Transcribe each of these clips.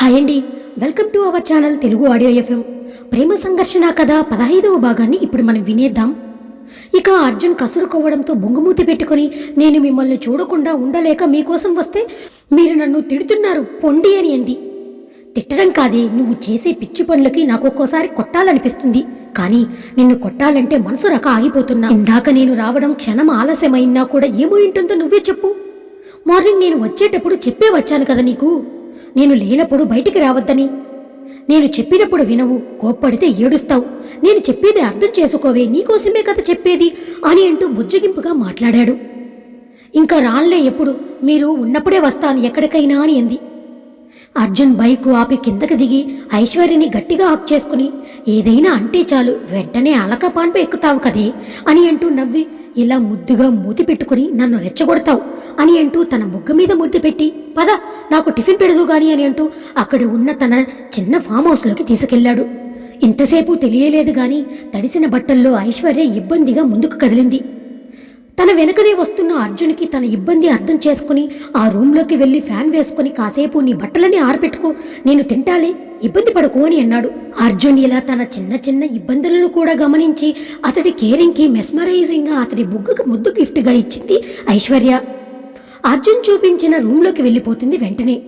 Hi అండి. Welcome to our channel Telugu audio FM. ప్రేమ సంఘర్షణ కథ పదహైదవ భాగాన్ని ఇప్పుడు మనం వినేద్దాం. ఇక అర్జున్ కసురుకోవడంతో బొంగుమూతి పెట్టుకొని నేను మిమ్మల్ని చూడకుండా ఉండలేక మీకోసం వస్తే మీరు నన్ను తిడుతున్నారు పొండి అని అంది. తిట్టడం కాదే నువ్వు చేసే పిచ్చి పనులకి నాకు ఒక్కోసారి కొట్టాలనిపిస్తుంది. కానీ నిన్ను కొట్టాలంటే మనసు రక ఆగిపోతున్నా. ఇందాక నేను రావడం క్షణం ఆలస్యమైనా కూడా ఏమో ఉంటుందో నువ్వే చెప్పు. మార్నింగ్ నేను వచ్చేటప్పుడు చెప్పే వచ్చాను కదా నీకు. నేను లేనప్పుడు బయటికి రావద్దని. నేను చెప్పినప్పుడు వినవు కోప్పడితే ఏడుస్తావు. నేను చెప్పేది అర్థం చేసుకోవే నీకోసమే కథ చెప్పేది అని అంటూ బుజ్జగింపుగా మాట్లాడాడు. ఇంకా రాన్లే ఎప్పుడు మీరు ఉన్నప్పుడే వస్తాను ఎక్కడికైనా అని అంది. అర్జున్ బైకు ఆపి కిందకి దిగి ఐశ్వర్యని గట్టిగా ఆప్ చేసుకుని ఏదైనా అంటే చాలు వెంటనే అలకపాన్పై ఎక్కుతావు కదే అని అంటూ నవ్వి ఇలా ముద్దుగా మూతి పెట్టుకుని నన్ను రెచ్చగొడతావు అని అంటూ తన బుగ్గ మీద మూతి పెట్టి పద నాకు టిఫిన్ పెడదు గాని అని అంటూ అక్కడ ఉన్న తన చిన్న ఫామ్ హౌస్లోకి తీసుకెళ్ళాడు ఇంతసేపు తెలియలేదు గాని తడిసిన బట్టల్లో ఐశ్వర్య ఇబ్బందిగా ముందుకు కదిలింది. తన వెనకనే వస్తున్న అర్జున్కి తన ఇబ్బంది అర్థం చేసుకుని ఆ రూంలోకి వెళ్ళి ఫ్యాన్ వేసుకుని కాసేపు నీ బట్టలని ఆరపెట్టుకో నేను తింటాలే ఇబ్బంది పడకు అని అన్నాడు. అర్జున్ ఇలా తన చిన్న చిన్న ఇబ్బందులను కూడా గమనించి అతడి కేరింగ్కి మెస్మరైజింగ్గా అతడి బుగ్గకు ముద్దు గిఫ్ట్గా ఇచ్చింది ఐశ్వర్య. అర్జున్ చూపించిన రూమ్లోకి వెళ్ళిపోతుంది వెంటనే.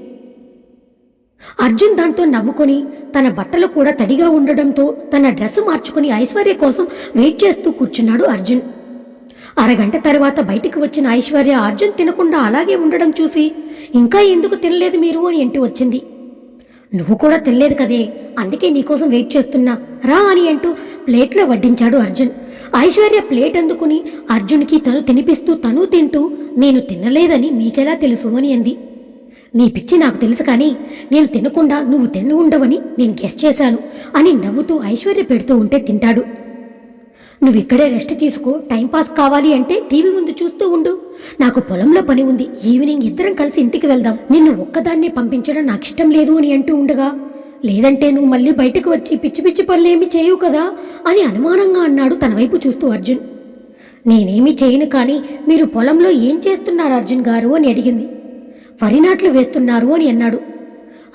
అర్జున్ దాంతో నవ్వుకొని తన బట్టలు కూడా తడిగా ఉండడంతో తన డ్రెస్ మార్చుకుని ఐశ్వర్య కోసం వెయిట్ చేస్తూ కూర్చున్నాడు అర్జున్. అరగంట తర్వాత బయటికి వచ్చిన ఐశ్వర్య అర్జున్ తినకుండా అలాగే ఉండడం చూసి ఇంకా ఎందుకు తినలేదు మీరు? అని ఇంటి వచ్చింది. నువ్వు కూడా తినలేదు కదే. అందుకే నీకోసం వెయిట్ చేస్తున్నా. రా అని అంటూ ప్లేట్లో వడ్డించాడు అర్జున్. ఐశ్వర్య ప్లేట్ అందుకుని అర్జున్కి తను తినిపిస్తూ తను తింటూ నేను తినలేదని మీకెలా తెలుసు అని అంది. నీ పిచ్చి నాకు తెలుసు కానీ నేను తినకుండా నువ్వు తిని ఉండవని నేను గెస్ చేశాను అని నవ్వుతూ ఐశ్వర్య పెడుతూ ఉంటే తింటాడు. నువ్వు ఇక్కడే రెస్ట్ తీసుకో టైంపాస్ కావాలి అంటే టీవీ ముందు చూస్తూ ఉండు. నాకు పొలంలో పని ఉంది ఈవినింగ్ ఇద్దరం కలిసి ఇంటికి వెళ్దాం. నిన్ను ఒక్కదాన్నే పంపించడం నాకు ఇష్టం లేదు అని అంటూ ఉండగా లేదంటే నువ్వు మళ్ళీ బయటకు వచ్చి పిచ్చి పిచ్చి పనులేమి చేయవు కదా అని అనుమానంగా అన్నాడు తన వైపు చూస్తూ అర్జున్. నేనేమీ చేయను కానీ మీరు పొలంలో ఏం చేస్తున్నారు అర్జున్ గారు అని అడిగింది. వరి నాట్లు వేస్తున్నారు అని అన్నాడు.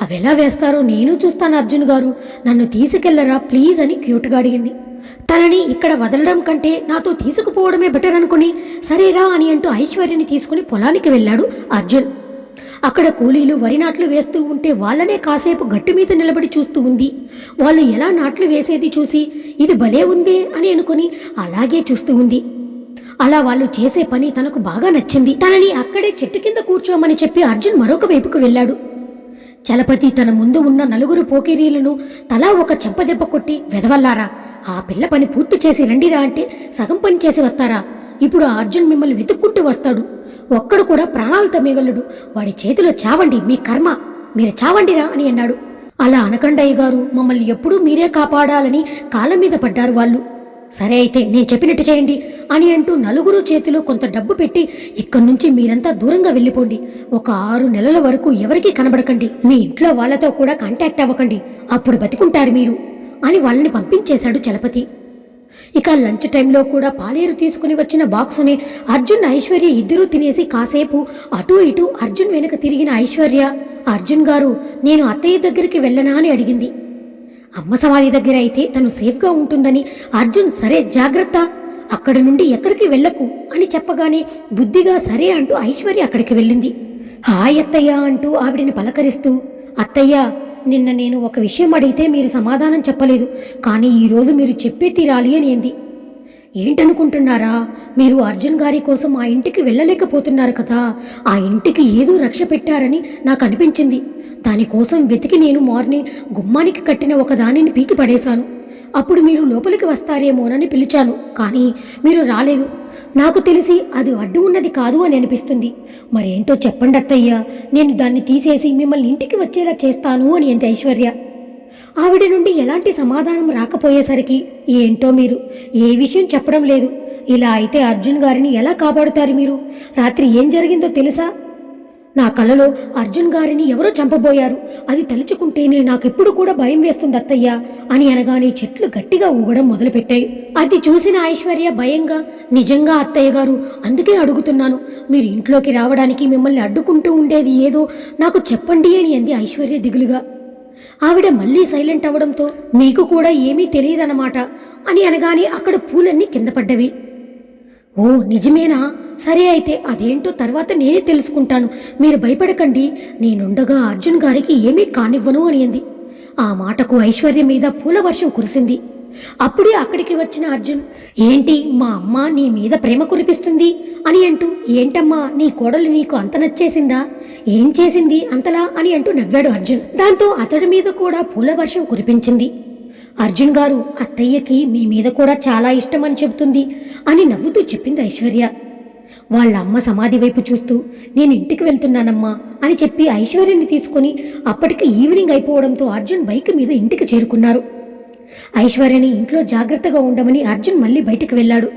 అవెలా వేస్తారో నేను చూస్తాను అర్జున్ గారు. నన్ను తీసుకెళ్ళరా ప్లీజ్ అని క్యూట్గా అడిగింది. తనని ఇక్కడ వదలడం కంటే నాతో తీసుకుపోవడమే బెటర్ అనుకుని సరేరా అని అంటూ ఐశ్వర్యని తీసుకుని పొలానికి వెళ్ళాడు అర్జున్. అక్కడ కూలీలు వరి నాట్లు వేస్తూ ఉంటే వాళ్ళనే కాసేపు గట్టు మీద నిలబడి చూస్తూ ఉంది. వాళ్ళు ఎలా నాట్లు వేసేది చూసి ఇది భలే ఉందే అని అనుకుని అలాగే చూస్తూ ఉంది. అలా వాళ్ళు చేసే పని తనకు బాగా నచ్చింది. తనని అక్కడే చెట్టు కింద కూర్చోమని చెప్పి అర్జున్ మరొక వైపుకు వెళ్ళాడు. చలపతి తన ముందు ఉన్న నలుగురు పోకిరీలను తలా ఒక చెంపదెబ్బ కొట్టి వెదవల్లారా ఆ పిల్ల పని పూర్తి చేసి రండిరా అంటే సగం పని చేసి వస్తారా? ఇప్పుడు ఆ అర్జున్ మిమ్మల్ని వెతుక్కుంటూ వస్తాడు. ఒక్కడు కూడా ప్రాణాలతో మిగలడు వాడి చేతిలో చావండి మీ కర్మ. మీరు చావండిరా అని అన్నాడు. అలా అనకండయ్య గారు మమ్మల్ని ఎప్పుడూ మీరే కాపాడాలని కాళ్ళ మీద పడ్డారు వాళ్ళు. సరే అయితే నేను చెప్పినట్టు చేయండి అని అంటూ నలుగురు చేతిలో కొంత డబ్బు పెట్టి ఇక్కడి నుంచి మీరంతా దూరంగా వెళ్ళిపోండి. ఒక ఆరు నెలల వరకు ఎవరికీ కనబడకండి. మీ ఇంట్లో వాళ్ళతో కూడా కాంటాక్ట్ అవ్వకండి. అప్పుడు బతికుంటారు మీరు. అని వాళ్ళని పంపించేశాడు చలపతి. ఇక లంచ్ టైంలో కూడా పాలేరు తీసుకుని వచ్చిన బాక్సుని అర్జున్ ఐశ్వర్య ఇద్దరూ తినేసి కాసేపు అటూ ఇటూ అర్జున్ వెనుక తిరిగిన ఐశ్వర్య అర్జున్ గారు నేను అత్తయ్య దగ్గరికి వెళ్ళనా? అని అడిగింది. అమ్మ సమాధి దగ్గర అయితే తను సేఫ్గా ఉంటుందని అర్జున్ సరే జాగ్రత్త అక్కడి నుండి ఎక్కడికి వెళ్ళకు అని చెప్పగానే బుద్ధిగా సరే అంటూ ఐశ్వర్య అక్కడికి వెళ్ళింది. హాయ్ అత్తయ్య అంటూ ఆవిడని పలకరిస్తూ అత్తయ్య నిన్న నేను ఒక విషయం అడిగితే మీరు సమాధానం చెప్పలేదు. కానీ ఈరోజు మీరు చెప్పే తీరాలి అని ఏంది? ఏంటనుకుంటున్నారా? మీరు అర్జున్ గారి కోసం ఆ ఇంటికి వెళ్ళలేకపోతున్నారు కదా. ఆ ఇంటికి ఏదో రక్ష పెట్టారని నాకు అనిపించింది. దానికోసం వెతికి నేను మార్నింగ్ గుమ్మానికి కట్టిన ఒక దానిని పీకి పడేశాను. అప్పుడు మీరు లోపలికి వస్తారేమోనని పిలిచాను. కానీ మీరు రాలేదు. నాకు తెలిసి అది అడ్డు ఉన్నది కాదు అని అనిపిస్తుంది. మరేంటో చెప్పండి అత్తయ్య నేను దాన్ని తీసేసి మిమ్మల్ని ఇంటికి వచ్చేలా చేస్తాను అని అంది ఐశ్వర్య. ఆవిడ నుండి ఎలాంటి సమాధానం రాకపోయేసరికి ఏంటో మీరు ఏ విషయం చెప్పడం లేదు. ఇలా అయితే అర్జున్ గారిని ఎలా కాపాడుతారు మీరు? రాత్రి ఏం జరిగిందో తెలుసా? నా కలలో అర్జున్ గారిని ఎవరో చంపబోయారు. అది తలుచుకుంటేనే నాకెప్పుడు కూడా భయం వేస్తుంది అత్తయ్య అని అనగానే చెట్లు గట్టిగా ఊగడం మొదలుపెట్టాయి. అది చూసిన ఐశ్వర్య భయంగా నిజంగా అత్తయ్య గారు అందుకే అడుగుతున్నాను. మీరు ఇంట్లోకి రావడానికి మిమ్మల్ని అడ్డుకుంటూ ఉండేది ఏదో నాకు చెప్పండి అని అంది ఐశ్వర్య దిగులుగా. ఆవిడ మళ్ళీ సైలెంట్ అవడంతో మీకు కూడా ఏమీ తెలియదన్నమాట అని అనగానే అక్కడ పూలన్నీ కింద పడ్డవి. ఓ నిజమేనా? సరే అయితే అదేంటో తర్వాత నేనే తెలుసుకుంటాను. మీరు భయపడకండి. నేనుండగా అర్జున్ గారికి ఏమీ కానివ్వను అని అంది. ఆ మాటకు ఐశ్వర్య మీద పూల వర్షం కురిసింది. అప్పుడే అక్కడికి వచ్చిన అర్జున్ ఏంటి మా అమ్మ నీ మీద ప్రేమ కురిపిస్తుంది? అని అంటూ ఏంటమ్మా నీ కోడలు నీకు అంత నచ్చేసిందా? ఏం చేసింది అంతలా? అని అంటూ నవ్వాడు అర్జున్. దాంతో అతడి మీద కూడా పూల వర్షం కురిపించింది. అర్జున్ గారు అత్తయ్యకి మీ మీద కూడా చాలా ఇష్టమని చెబుతుంది అని నవ్వుతూ చెప్పింది ఐశ్వర్య. వాళ్ళ అమ్మ సమాధి వైపు చూస్తూ నేను ఇంటికి వెళ్తున్నానమ్మా అని చెప్పి ఐశ్వర్యని తీసుకుని అప్పటికి ఈవినింగ్ అయిపోవడంతో అర్జున్ బైక్ మీద ఇంటికి చేరుకున్నారు. ఐశ్వర్యని ఇంట్లో జాగ్రత్తగా ఉండమని అర్జున్ మళ్ళీ బయటికి వెళ్ళాడు.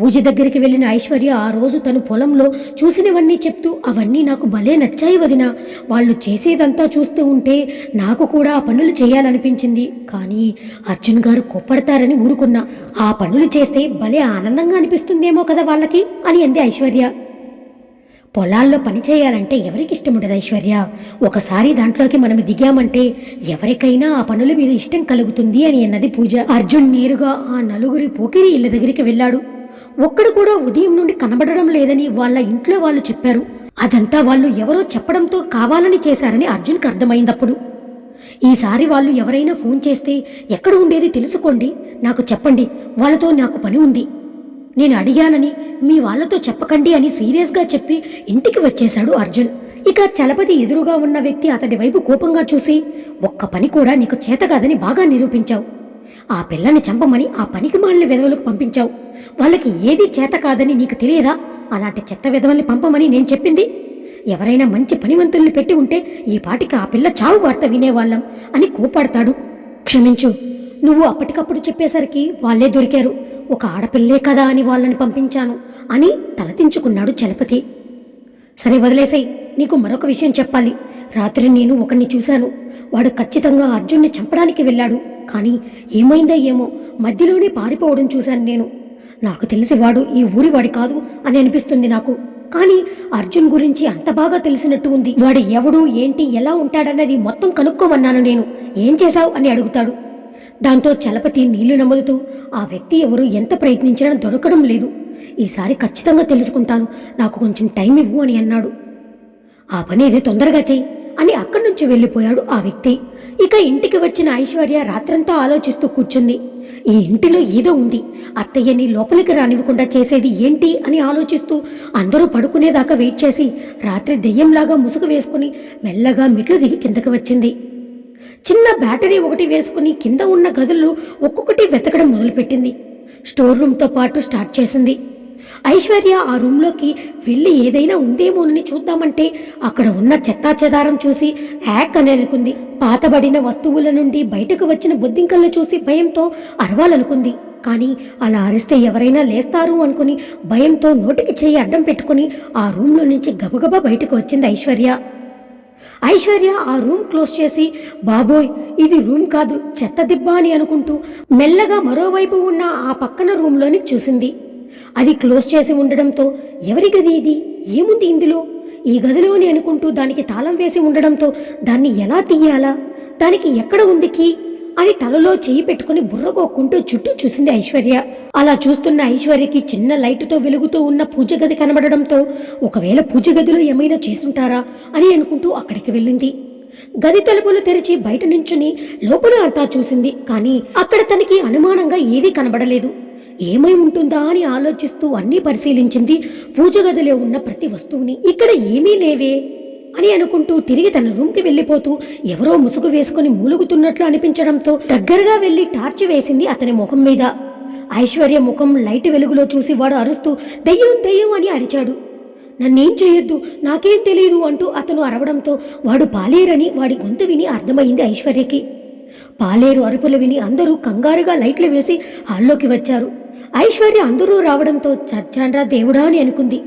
పూజ దగ్గరికి వెళ్ళిన ఐశ్వర్య ఆ రోజు తను పొలంలో చూసినవన్నీ చెప్తూ అవన్నీ నాకు భలే నచ్చాయి వదిన. వాళ్ళు చేసేదంతా చూస్తూ ఉంటే నాకు కూడా ఆ పనులు చేయాలనిపించింది. కానీ అర్జున్ గారు కోప్పడతారని ఊరుకున్నా. ఆ పనులు చేస్తే భలే ఆనందంగా అనిపిస్తుందేమో కదా వాళ్ళకి అని అంది ఐశ్వర్య. పొలాల్లో పని చేయాలంటే ఎవరికి ఇష్టం ఉండదు ఐశ్వర్య. ఒకసారి దాంట్లోకి మనం దిగామంటే ఎవరికైనా ఆ పనుల మీద ఇష్టం కలుగుతుంది అని అన్నది పూజ. అర్జున్ నేరుగా ఆ నలుగురి పోకిరి ఇళ్ళ దగ్గరికి వెళ్ళాడు. ఒక్కడు కూడా ఉదయం నుండి కనబడడం లేదని వాళ్ళ ఇంట్లో వాళ్ళు చెప్పారు. అదంతా వాళ్ళు ఎవరో చెప్పడంతో కావాలని చేశారని అర్జున్కి అర్థమైందప్పుడు. ఈసారి వాళ్ళు ఎవరైనా ఫోన్ చేస్తే ఎక్కడ ఉండేది తెలుసుకోండి నాకు చెప్పండి వాళ్ళతో నాకు పని ఉంది. నేను అడిగానని మీ వాళ్ళతో చెప్పకండి అని సీరియస్గా చెప్పి ఇంటికి వచ్చేశాడు అర్జున్. ఇక చలపతి ఎదురుగా ఉన్న వ్యక్తి అతడి వైపు కోపంగా చూసి ఒక్క పని కూడా నీకు చేతగాదని బాగా నిరూపించావు. ఆ పిల్లని చంపమని ఆ పనికి మాలిన విధవలకు పంపించావు. వాళ్ళకి ఏది చేత కాదని నీకు తెలియదా? అలాంటి చెత్త విధవల్ని పంపమని నేను చెప్పింది. ఎవరైనా మంచి పనివంతుల్ని పెట్టి ఉంటే ఈ పాటికి ఆ పిల్ల చావు వార్త వినేవాళ్ళం అని కోపాడతాడు. క్షమించు. నువ్వు అప్పటికప్పుడు చెప్పేసరికి వాళ్ళే దొరికారు. ఒక ఆడపిల్లే కదా అని వాళ్ళని పంపించాను అని తలదించుకున్నాడు చలపతి. సరే వదిలేసాయి. నీకు మరొక విషయం చెప్పాలి. రాత్రి నేను ఒకరిని చూశాను. వాడు ఖచ్చితంగా అర్జున్ని చంపడానికి వెళ్ళాడు. కానీ ఏమైందో ఏమో మధ్యలోనే పారిపోవడం చూశాను నేను. నాకు తెలిసి వాడు ఈ ఊరి వాడి కాదు అని అనిపిస్తుంది నాకు. కానీ అర్జున్ గురించి అంత బాగా తెలిసినట్టు ఉంది. వాడు ఎవడు ఏంటి ఎలా ఉంటాడన్నది మొత్తం కనుక్కోమన్నాను నేను. ఏం చేశావు అని అడుగుతాడు. దాంతో చలపతి నీళ్ళు నములుతూ ఆ వ్యక్తి ఎవరు ఎంత ప్రయత్నించినా దొరకడం లేదు. ఈసారి ఖచ్చితంగా తెలుసుకుంటాను. నాకు కొంచెం టైం ఇవ్వు అని అన్నాడు. ఆ పని ఏదో తొందరగా చెయ్యి. అని అక్కడి నుంచి వెళ్ళిపోయాడు ఆ వ్యక్తి. ఇక ఇంటికి వచ్చిన ఐశ్వర్య రాత్రంతా ఆలోచిస్తూ కూర్చుంది. ఈ ఇంటిలో ఏదో ఉంది. అత్తయ్యని లోపలికి రానివ్వకుండా చేసేది ఏంటి అని ఆలోచిస్తూ అందరూ పడుకునేదాకా వెయిట్ చేసి రాత్రి దెయ్యంలాగా ముసుగు వేసుకుని మెల్లగా మెట్లు దిగి కిందకి వచ్చింది. చిన్న బ్యాటరీ ఒకటి వేసుకుని కింద ఉన్న గదులు ఒక్కొక్కటి వెతకడం మొదలుపెట్టింది. స్టోర్ రూమ్తో పాటు స్టార్ట్ చేసింది. ఐశ్వర్య ఆ రూమ్లోకి వెళ్ళి ఏదైనా ఉందేమోనని చూద్దామంటే అక్కడ ఉన్న చెత్తా చెదారం చూసి హ్యాక్ అని అనుకుంది. పాతబడిన వస్తువుల నుండి బయటకు వచ్చిన బొద్దింకలను చూసి భయంతో అరవాలనుకుంది. కానీ అలా అరిస్తే ఎవరైనా లేస్తారు అనుకుని భయంతో నోటికి చేయి అడ్డం పెట్టుకుని ఆ రూమ్లో నుంచి గబగబా బయటకు వచ్చింది ఐశ్వర్య. ఐశ్వర్య ఆ రూమ్ క్లోజ్ చేసి బాబోయ్ ఇది రూమ్ కాదు చెత్త దిబ్బ అని అనుకుంటూ మెల్లగా మరోవైపు ఉన్న ఆ పక్కన రూమ్లోని చూసింది. అది క్లోజ్ చేసి ఉండడంతో ఎవరి గది ఇది? ఏముంది ఇందులో? ఈ గదిలోని అనుకుంటూ దానికి తాళం వేసి ఉండడంతో దాన్ని ఎలా తీయాలా? దానికి ఎక్కడ ఉంది కీ? అని తలలో చేయి పెట్టుకుని బుర్రగోక్కుంటూ చుట్టూ చూసింది ఐశ్వర్య. అలా చూస్తున్న ఐశ్వర్యకి చిన్న లైటుతో వెలుగుతూ ఉన్న పూజ గది కనబడడంతో ఒకవేళ పూజ గదిలో ఏమైనా చేసుంటారా అని అనుకుంటూ అక్కడికి వెళ్ళింది. గది తలుపులు తెరిచి బయట నించుని లోపల అంతా చూసింది కానీ అక్కడ తనకి అనుమానంగా ఏదీ కనబడలేదు. ఏమై ఉంటుందా అని ఆలోచిస్తూ అన్నీ పరిశీలించింది పూజ గదిలో ఉన్న ప్రతి వస్తువుని. ఇక్కడ ఏమీ లేవే అని అనుకుంటూ తిరిగి తన రూమ్కి వెళ్ళిపోతూ ఎవరో ముసుగు వేసుకుని మూలుగుతున్నట్లు అనిపించడంతో దగ్గరగా వెళ్ళి టార్చ్ వేసింది అతని ముఖం మీద. ఐశ్వర్య ముఖం లైట్ వెలుగులో చూసి వాడు అరుస్తూ దెయ్యం దెయ్యం అని అరిచాడు. నన్నేం చేయొద్దు నాకేం తెలియదు అంటూ అతను అరవడంతో వాడు పాలేరని వాడి గొంతు విని అర్థమైంది ఐశ్వర్యకి. పాలేరు అరుపులు విని అందరూ కంగారుగా లైట్లు వేసి హాల్లోకి వచ్చారు. ఐశ్వర్య అందరూ రావడంతో చచ్చాండ్రా దేవుడా అని అనుకుంది.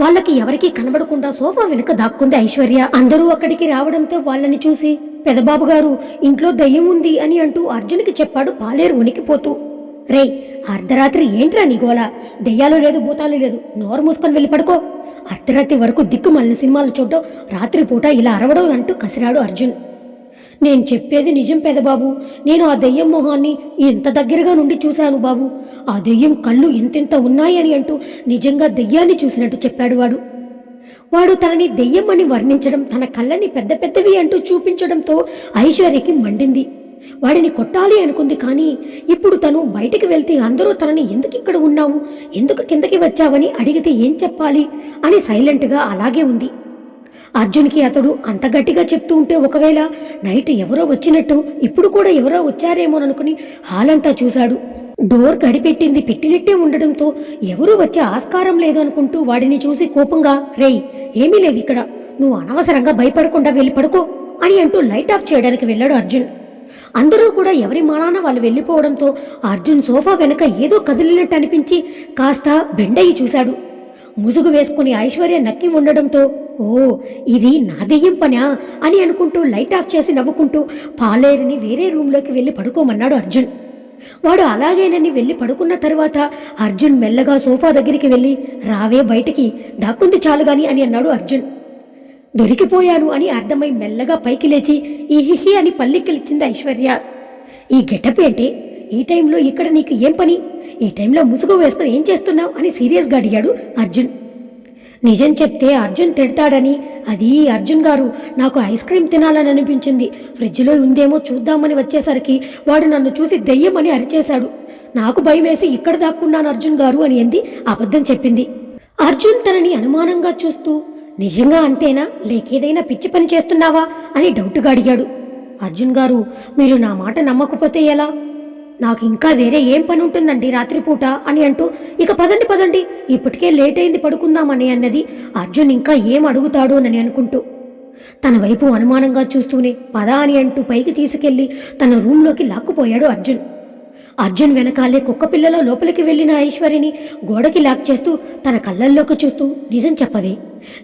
వాళ్ళకి ఎవరికీ కనబడకుండా సోఫా వెనుక దాక్కుంది ఐశ్వర్య. అందరూ అక్కడికి రావడంతో వాళ్ళని చూసి పెదబాబు గారు ఇంట్లో దయ్యం ఉంది అని అంటూ అర్జున్కి చెప్పాడు పాలేరు ఉనికిపోతూ. రేయ్ అర్ధరాత్రి ఏంట్రా నీ గోల? దెయ్యాలు లేదు భూతాలు లేదు నోరు మూసుకొని వెళ్ళి పడుకో. అర్ధరాత్రి వరకు దిక్కుమాలిన సినిమాలు చూడడం రాత్రిపూట ఇలా అరవడం అంటూ కసిరాడు అర్జున్. నేను చెప్పేది నిజం పెదబాబు. నేను ఆ దెయ్యం మొహాన్ని ఇంత దగ్గరగా నుండి చూశాను బాబు. ఆ దెయ్యం కళ్ళు ఎంతెంత ఉన్నాయని అంటూ నిజంగా దెయ్యాన్ని చూసినట్టు చెప్పాడు వాడు. వాడు తనని దెయ్యం అని వర్ణించడం తన కళ్ళని పెద్ద పెద్దవి అంటూ చూపించడంతో ఐశ్వర్యకి మండింది. వాడిని కొట్టాలి అనుకుంది కానీ ఇప్పుడు తను బయటికి వెళ్తే అందరూ తనని ఎందుకు ఇక్కడ ఉన్నావు ఎందుకు కిందకి వచ్చావని అడిగితే ఏం చెప్పాలి అని సైలెంట్గా అలాగే ఉంది. అర్జున్కి అతడు అంత గట్టిగా చెప్తూ ఉంటే ఒకవేళ నైట్ ఎవరో వచ్చినట్టు ఇప్పుడు కూడా ఎవరో వచ్చారేమోననుకుని హాలంతా చూశాడు. డోర్ గడిపెట్టింది పెట్టినట్టే ఉండడంతో ఎవరూ వచ్చే ఆస్కారం లేదు అనుకుంటూ వాడిని చూసి కోపంగా రేయ్ ఏమీ లేదు ఇక్కడ. నువ్వు అనవసరంగా భయపడకుండా వెళ్ళి పడుకో అని అంటూ లైట్ ఆఫ్ చేయడానికి వెళ్ళాడు అర్జున్. అందరూ కూడా ఎవరి మానాన వాళ్ళు వెళ్ళిపోవడంతో అర్జున్ సోఫా వెనక ఏదో కదిలినట్టు అనిపించి కాస్త బెండయ్యి చూశాడు. ముసుగు వేసుకుని ఐశ్వర్య నక్కి ఉండడంతో ఓ ఇది నా దెయ్యం పనా? అని అనుకుంటూ లైట్ ఆఫ్ చేసి నవ్వుకుంటూ పాలేరిని వేరే రూంలోకి వెళ్ళి పడుకోమన్నాడు అర్జున్. వాడు అలాగేనని వెళ్ళి పడుకున్న తర్వాత అర్జున్ మెల్లగా సోఫా దగ్గరికి వెళ్ళి రావే బయటికి దాక్కుంది చాలుగాని అని అన్నాడు అర్జున్. దొరికిపోయాను అని అర్థమై మెల్లగా పైకి లేచి ఈహిహి అని పల్లికిలిచ్చింది ఐశ్వర్య. ఈ గెటప్ ఏంటి? ఈ టైంలో ఇక్కడ నీకు ఏం పని? ఈ టైంలో ముసుగు వేసుకుని ఏం చేస్తున్నావు? అని సీరియస్గా అడిగాడు అర్జున్. నిజం చెప్తే అర్జున్ తిడతాడని. అది అర్జున్ గారు నాకు ఐస్ క్రీమ్ తినాలని అనిపించింది. ఫ్రిడ్జ్లో ఉందేమో చూద్దామని వచ్చేసరికి వాడు నన్ను చూసి దెయ్యమని అరిచేశాడు. నాకు భయం వేసి ఇక్కడ దాక్కున్నాను అర్జున్ గారు అని ఎంది అబద్ధం చెప్పింది. అర్జున్ తనని అనుమానంగా చూస్తూ నిజంగా అంతేనా? లేకేదైనా పిచ్చి పని చేస్తున్నావా? అని డౌట్గా అడిగాడు. అర్జున్ గారు మీరు నా మాట నమ్మకపోతే ఎలా? నాకు ఇంకా వేరే ఏం పని ఉంటుందండి రాత్రిపూట? అని అంటూ ఇక పదండి పదండి. ఇప్పటికే లేట్ అయింది పడుకుందామని అన్నది అర్జున్ ఇంకా ఏం అడుగుతాడు అని అనుకుంటూ. తన వైపు అనుమానంగా చూస్తూనే పదా అని అంటూ పైకి తీసుకెళ్ళి తన రూంలోకి లాక్కుపోయాడు అర్జున్. అర్జున్ వెనకాలే కుక్క పిల్లలో లోపలికి వెళ్ళిన ఐశ్వర్యని గోడకి లాక్ చేస్తూ తన కళ్ళల్లోకి చూస్తూ నిజం చెప్పవే.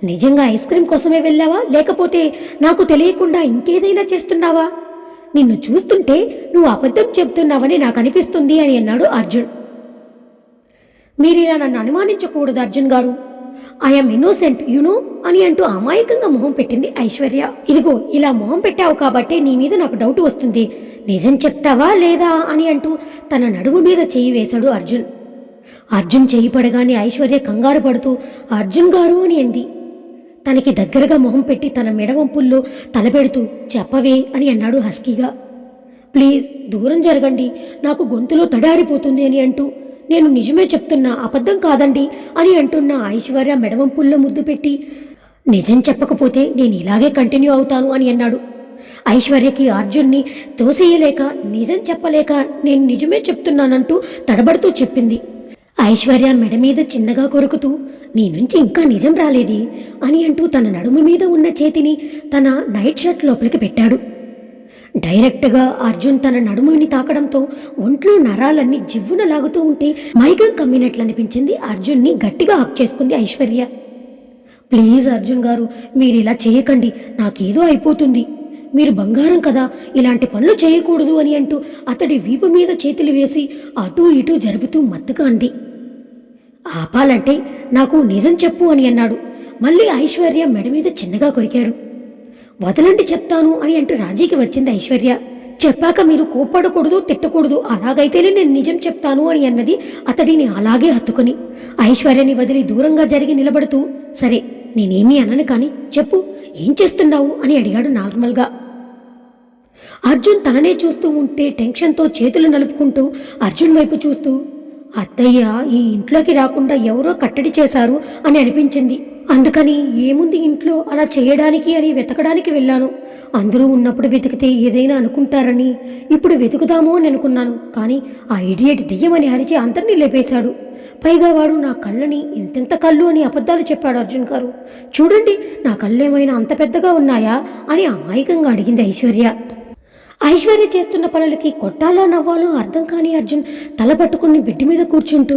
నిజంగా ఐస్ క్రీమ్ కోసమే వెళ్ళావా? లేకపోతే నాకు తెలియకుండా ఇంకేదైనా చేస్తున్నావా? నిన్ను చూస్తుంటే నువ్వు అబద్ధం చెప్తున్నావని నాకు అనిపిస్తుంది అని అన్నాడు అర్జున్. మీరు ఇలా నన్ను అనుమానించకూడదు అర్జున్ గారు. ఐఎమ్ ఇన్నోసెంట్ యునో అని అంటూ అమాయకంగా మొహం పెట్టింది ఐశ్వర్య. ఇదిగో ఇలా మొహం పెట్టావు కాబట్టే నీ మీద నాకు డౌట్ వస్తుంది. నిజం చెప్తావా లేదా అని అంటూ తన నడుము మీద చేయి వేశాడు అర్జున్. అర్జున్ చేయి పడగానే ఐశ్వర్య కంగారు పడుతూ అర్జున్ గారు అని అంది. తనకి దగ్గరగా మొహం పెట్టి తన మెడవంపుల్లో తలపెడుతూ చెప్పవే అని అన్నాడు హస్కీగా. ప్లీజ్ దూరం జరగండి. నాకు గొంతులో తడారిపోతుంది అని అంటూ నేను నిజమే చెప్తున్నా అబద్ధం కాదండి అని అంటున్న ఐశ్వర్య మెడవంపుల్లో ముద్దు పెట్టి నిజం చెప్పకపోతే నేను ఇలాగే కంటిన్యూ అవుతాను అని అన్నాడు. ఐశ్వర్యకి అర్జున్ని తోసేయలేక నిజం చెప్పలేక నేను నిజమే చెప్తున్నానంటూ తడబడుతూ చెప్పింది. ఐశ్వర్య మెడ మీద చిన్నగా కొరుకుతూ నీ నుంచి ఇంకా నిజం రాలేది అని అంటూ తన నడుము మీద ఉన్న చేతిని తన నైట్ షర్ట్ లోపలికి పెట్టాడు. డైరెక్ట్గా అర్జున్ తన నడుముని తాకడంతో ఒంట్లో నరాలన్నీ జివ్వున లాగుతూ ఉంటే మైగం కమ్మినట్లు అనిపించింది అర్జున్ని గట్టిగా హక్ చేసుకుంది ఐశ్వర్య. ప్లీజ్ అర్జున్ గారు మీరు ఇలా చేయకండి నాకేదో అయిపోతుంది. మీరు బంగారం కదా ఇలాంటి పనులు చేయకూడదు అని అంటూ అతడి వీపు మీద చేతులు వేసి అటూ ఇటూ జరుపుతూ మత్తుగా అంది. ఆపాలంటే నాకు నిజం చెప్పు అని అన్నాడు. మళ్ళీ ఐశ్వర్య మెడ మీద చిన్నగా కొరికాడు. వదలండి చెప్తాను అని అంటూ రాజీకి వచ్చింది ఐశ్వర్య. చెప్పాక మీరు కోప్పడకూడదు తిట్టకూడదు అలాగైతేనే నేను నిజం చెప్తాను అని అన్నది అతడిని అలాగే హత్తుకుని. ఐశ్వర్యని వదిలి దూరంగా జరిగి నిలబడుతూ సరే నేనేమీ అనను కానీ చెప్పు ఏం చేస్తున్నావు అని అడిగాడు నార్మల్గా. అర్జున్ తననే చూస్తూ ఉంటే టెన్షన్తో చేతులు నలుపుకుంటూ అర్జున్ వైపు చూస్తూ అత్తయ్య ఈ ఇంట్లోకి రాకుండా ఎవరో కట్టడి చేశారు అని అనిపించింది. అందుకని ఏముంది ఇంట్లో అలా చేయడానికి అని వెతకడానికి వెళ్ళాను. అందరూ ఉన్నప్పుడు వెతికితే ఏదైనా అనుకుంటారని ఇప్పుడు వెతుకుదాము అని అనుకున్నాను. కానీ ఆ ఇడియట్ దెయ్యమని అరిచి అందరినీ లేపేశాడు. పైగా వాడు నా కళ్ళని ఇంతెంత కళ్ళు అని అబద్ధాలు చెప్పాడు అర్జున్ గారు. చూడండి నా కళ్ళు ఏమైనా అంత పెద్దగా ఉన్నాయా అని అమాయకంగా అడిగింది ఐశ్వర్య. ఐశ్వర్య చేస్తున్న పనులకి కొట్టాలా నవ్వాలో అర్థం కాని అర్జున్ తల పట్టుకుని బిడ్డ మీద కూర్చుంటూ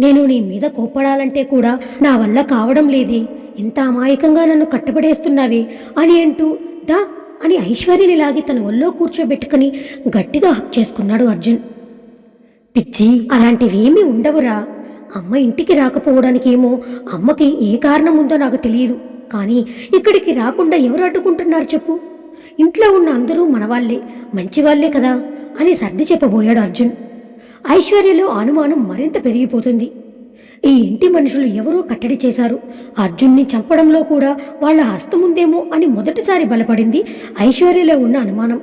నేను నీ మీద కోప్పడాలంటే కూడా నా వల్ల కావడం లేదే. ఇంత అమాయకంగా నన్ను కట్టబడేస్తున్నావి అని అంటూ దా అని ఐశ్వర్యని లాగి తన ఒళ్ళో కూర్చోబెట్టుకుని గట్టిగా హక్ చేసుకున్నాడు అర్జున్. పిచ్చి అలాంటివేమీ ఉండవురా. అమ్మ ఇంటికి రాకపోవడానికి ఏమో అమ్మకి ఏ కారణం ఉందో నాకు తెలియదు. కానీ ఇక్కడికి రాకుండా ఎవరు అడ్డుకుంటున్నారు చెప్పు. ఇంట్లో ఉన్న అందరూ మనవాళ్ళే మంచివాళ్ళే కదా అని సర్ది చెప్పబోయాడు అర్జున్. ఐశ్వర్యలో అనుమానం మరింత పెరిగిపోతుంది. ఈ ఇంటి మనుషులు ఎవరో కట్టడి చేశారు. అర్జున్ని చంపడంలో కూడా వాళ్ళ హస్తముందేమో అని మొదటిసారి బలపడింది ఐశ్వర్యలో ఉన్న అనుమానం.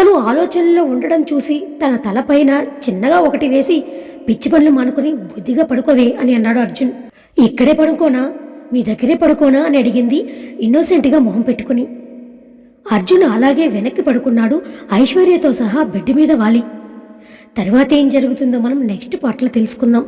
తను ఆలోచనలో ఉండడం చూసి తన తలపైన చిన్నగా ఒకటి వేసి పిచ్చి పనులు మానుకుని బుద్ధిగా పడుకోవే అని అన్నాడు అర్జున్. ఇక్కడే పడుకోనా? మీ దగ్గరే పడుకోనా? అని అడిగింది ఇన్నోసెంట్గా మొహం పెట్టుకుని. అర్జున్ అలాగే వెనక్కి పడుకున్నాడు ఐశ్వర్యతో సహా బెడ్ మీద వాలి. తర్వాత ఏం జరుగుతుందో మనం నెక్స్ట్ పార్ట్లో తెలుసుకుందాం.